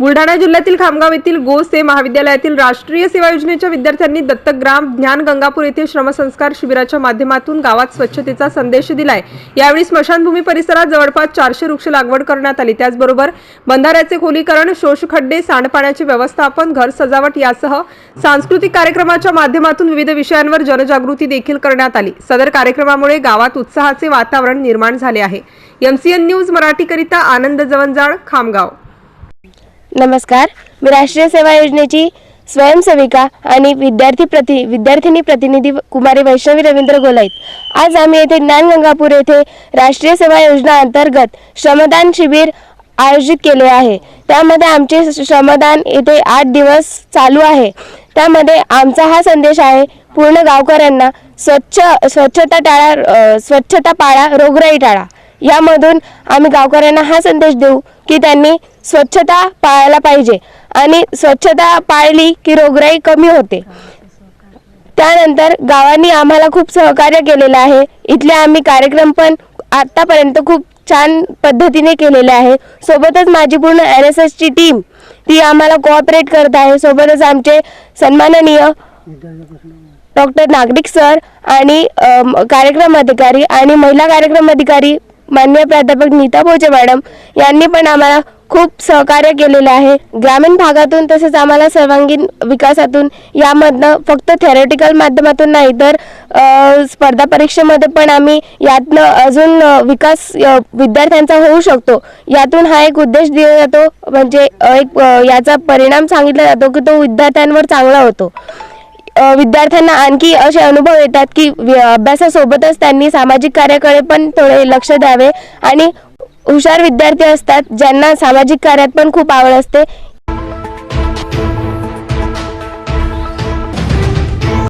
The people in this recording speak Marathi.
बुलढाणा जिल्ह्यातील खामगाव येथील गोसे महाविद्यालयातील राष्ट्रीय सेवा योजनेच्या विद्यार्थ्यांनी दत्तग्राम ज्ञान गंगापूर येथे श्रमसंस्कार शिबिराच्या माध्यमातून गावात स्वच्छतेचा संदेश दिलाय. यावेळी स्मशानभूमी परिसरात जवळपास चारशे वृक्ष लागवड करण्यात आली. त्याचबरोबर बंधाऱ्याचे खोलीकरण शोषखड्डे सांडपाण्याचे व्यवस्थापन घर सजावट यासह सांस्कृतिक कार्यक्रमाच्या माध्यमातून विविध विषयांवर जनजागृती देखील करण्यात आली. सदर कार्यक्रमामुळे गावात उत्साहाचे वातावरण निर्माण झाले आहे. एमसीएन न्यूज मराठीकरिता आनंद जवंजाळ खामगाव. नमस्कार. मी राष्ट्रीय सेवा योजनेची स्वयंसेविका आणि विद्यार्थी प्रति विद्यार्थिनी प्रतिनिधी कुमारी वैष्णवी रवींद्र गोलाईत. आज आम्ही येथे ज्ञानगंगापूर येथे राष्ट्रीय सेवा योजना अंतर्गत श्रमदान शिबिर आयोजित केले आहे. त्यामध्ये आमचे श्रमदान येथे आठ दिवस चालू आहे. त्यामध्ये आमचा हा संदेश आहे पूर्ण गावकऱ्यांना स्वच्छ स्वच्छता टाळा स्वच्छता पाळा रोगराई टाळा. यामधून आम्ही गावकऱ्यांना हा संदेश देऊ की त्यांनी स्वच्छता पाळायला पाहिजे. आणि स्वच्छता पाळली की रोगराई कमी होते. त्यानंतर गावांनी आम्हाला खूप सहकार्य केलेलं आहे. इथले आम्ही कार्यक्रम पण आतापर्यंत खूप छान पद्धतीने केलेले आहे. सोबतच माझी पूर्ण एन एस एसची टीम ती आम्हाला कोऑपरेट करत आहे. सोबतच आमचे सन्माननीय डॉक्टर नागरिक सर आणि कार्यक्रम अधिकारी आणि महिला कार्यक्रम अधिकारी मान्य प्राध्यापक नीता भोजे मॅडम यांनी पण आम्हाला खूप सहकार्य केलेलं आहे. ग्रामीण भागातून तसेच आम्हाला सर्वांगीण विकासातून यामधनं फक्त थेरॉटिकल माध्यमातून नाही तर स्पर्धा परीक्षेमध्ये पण आम्ही यातनं अजून विकास विद्यार्थ्यांचा होऊ शकतो. यातून हा एक उद्देश दिला जातो. म्हणजे एक याचा परिणाम सांगितला जातो की तो विद्यार्थ्यांवर चांगला होतो. विद्यार्थ्यांना आणखी असे अनुभव येतात की अभ्यासासोबतच त्यांनी सामाजिक कार्याकडे पण थोडे लक्ष द्यावे. आणि हुशार विद्यार्थी असतात ज्यांना सामाजिक कार्यात पण खूप आवड असते.